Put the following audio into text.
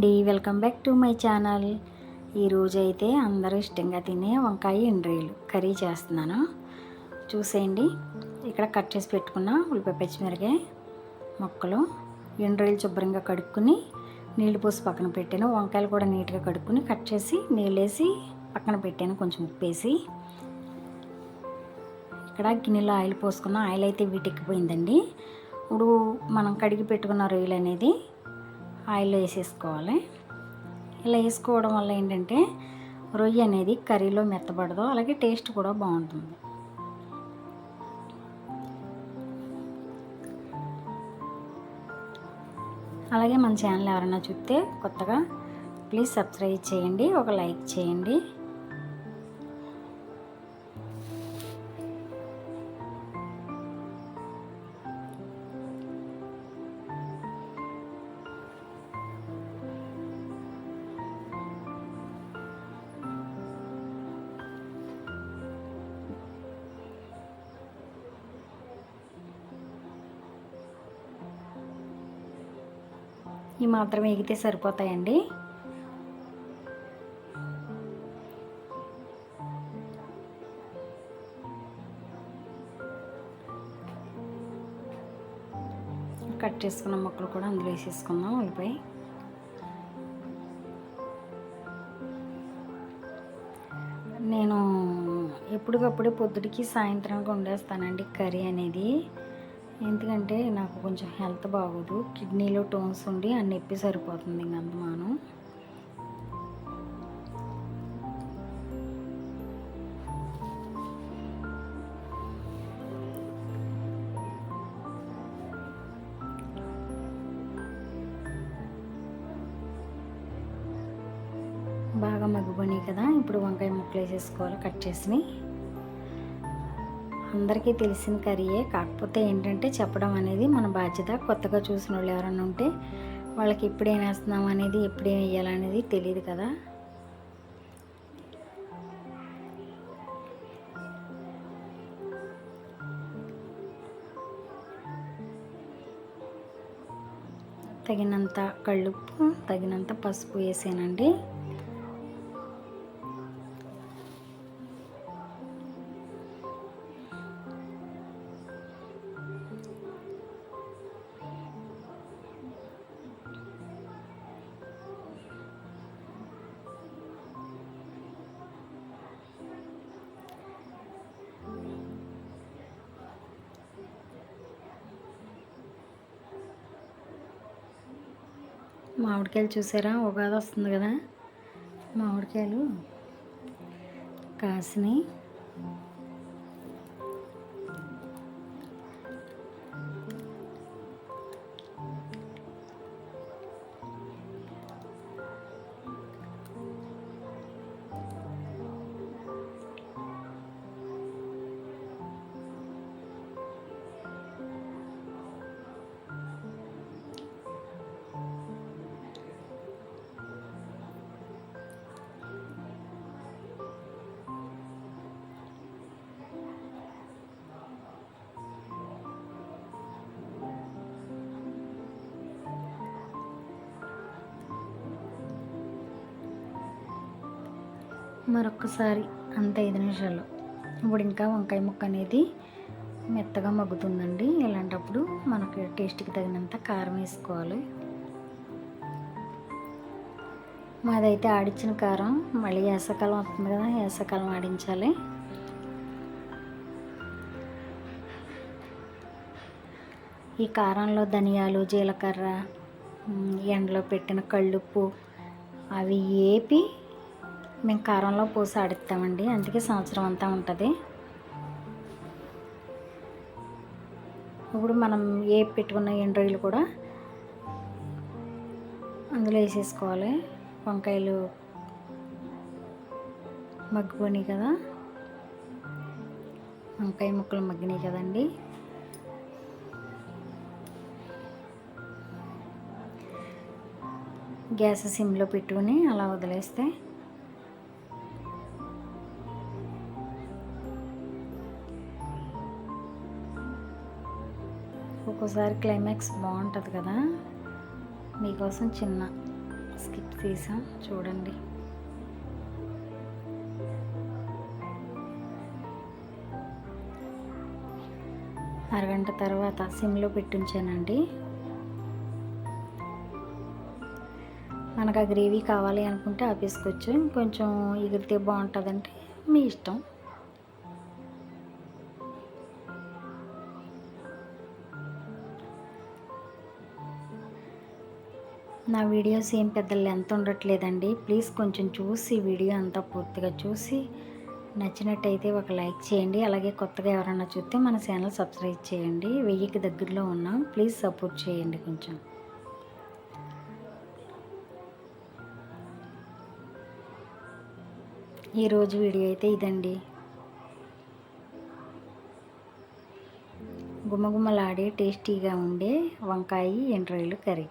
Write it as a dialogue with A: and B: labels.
A: అండి welcome back to my channel. ఈరోజు అయితే అందరూ ఇష్టంగా తినే వంకాయ ఇండ్రీలు కర్రీ చేస్తున్నాను. చూసేయండి ఇక్కడ కట్ చేసి పెట్టుకున్న ఉల్లిపాయ పచ్చిమిరకాయ మొక్కలు ఇండ్రీలు శుభ్రంగా కడుక్కుని నీళ్ళు పోసి పక్కన పెట్టాను. వంకాయలు కూడా నీట్గా కడుక్కుని కట్ చేసి నీళ్ళేసి పక్కన పెట్టాను కొంచెం ఉప్పు వేసి. ఇక్కడ గిన్నెలో ఆయిల్ పోసుకున్న ఆయిల్ అయితే వీటెక్కిపోయిందండి. ఇప్పుడు మనం కడిగి పెట్టుకున్న రొయ్యలు అనేది ఆయిల్లో వేసేసుకోవాలి. ఇలా వేసుకోవడం వల్ల ఏంటంటే రొయ్య అనేది కర్రీలో మెత్తబడదు. అలాగే టేస్ట్ కూడా బాగుంటుంది. అలాగే మన ఛానల్ ఎవరైనా చూస్తే కొత్తగా ప్లీజ్ సబ్స్క్రైబ్ చేయండి. ఒక లైక్ చేయండి. ఈ మాత్రం ఎగితే సరిపోతాయండి. కట్ చేసుకున్న ముక్కలు కూడా అందులో వేసేసుకుందాం ఉల్లిపాయ. నేను ఎప్పటికప్పుడే పొద్దుటికి సాయంత్రానికి వండేస్తానండి కర్రీ అనేది. ఎందుకంటే నాకు కొంచెం హెల్త్ బాగోదు. కిడ్నీలో టోన్స్ ఉండి ఆ నొప్పి సరిపోతుంది ఇంకంతమాను బాగా మగ్గుపోయినాయి కదా ఇప్పుడు వంకాయ ముక్కలు వేసేసుకోవాలి కట్ చేసినాయి. అందరికీ తెలిసిన కర్రీయే. కాకపోతే ఏంటంటే చెప్పడం అనేది మన బాధ్యత. కొత్తగా చూసిన వాళ్ళు ఎవరైనా ఉంటే వాళ్ళకి ఎప్పుడేం వేస్తున్నాం అనేది ఎప్పుడేం వేయాలనేది తెలియదు కదా. తగినంత కళ్ళుప్పు తగినంత పసుపు వేసానండి. మామిడికాయలు చూసారా? ఉగాది వస్తుంది కదా? మామిడికాయలు కాసినాయి. మరొకసారి అంత ఐదు నిమిషాలు ఇప్పుడు ఇంకా వంకాయ ముక్క అనేది మెత్తగా మగ్గుతుందండి. ఇలాంటప్పుడు మనకి టేస్ట్కి తగినంత కారం వేసుకోవాలి. మాదైతే ఆడించిన కారం మళ్ళీ వేసకాలం వస్తుంది కదా వేసకాలం ఆడించాలి. ఈ కారంలో ధనియాలు జీలకర్ర ఎండలో పెట్టిన కళ్ళుప్పు అవి ఏపి మేము కారంలో పోసి ఆడిస్తామండి. అందుకే సంవత్సరం అంతా ఉంటుంది. ఇప్పుడు మనం ఏ పెట్టుకున్న ఎండ్రాయిలు కూడా అందులో వేసేసుకోవాలి. వంకాయలు మగ్గిపోయినాయి కదా. వంకాయ ముక్కలు మగ్గినాయి కదండి. గ్యాస్ సిమ్లో పెట్టుకుని అలా వదిలేస్తే ఒక్కోసారి క్లైమాక్స్ బాగుంటుంది కదా? మీకోసం చిన్న స్కిప్ తీసాం చూడండి. అరగంట తర్వాత సిమ్లో పెట్టించానండి. మనకు ఆ గ్రేవీ కావాలి అనుకుంటే ఆపేసుకోవచ్చు ఇంకొంచెం ఎగిరితే బాగుంటుందంటే మీ ఇష్టం. నా వీడియోస్ ఏం పెద్ద లెంత్ ఉండట్లేదండి. ప్లీజ్ కొంచెం చూసి వీడియో అంతా పూర్తిగా చూసి నచ్చినట్టయితే ఒక లైక్ చేయండి. అలాగే కొత్తగా ఎవరైనా చూస్తే మన ఛానల్ సబ్స్క్రైబ్ చేయండి. వెయ్యికి దగ్గరలో ఉన్నాం. ప్లీజ్ సపోర్ట్ చేయండి కొంచెం. ఈరోజు వీడియో అయితే ఇదండి. గుమ్మగుమ్మలాడే టేస్టీగా ఉండే వంకాయ ఎండ్రాయిలు కర్రీ.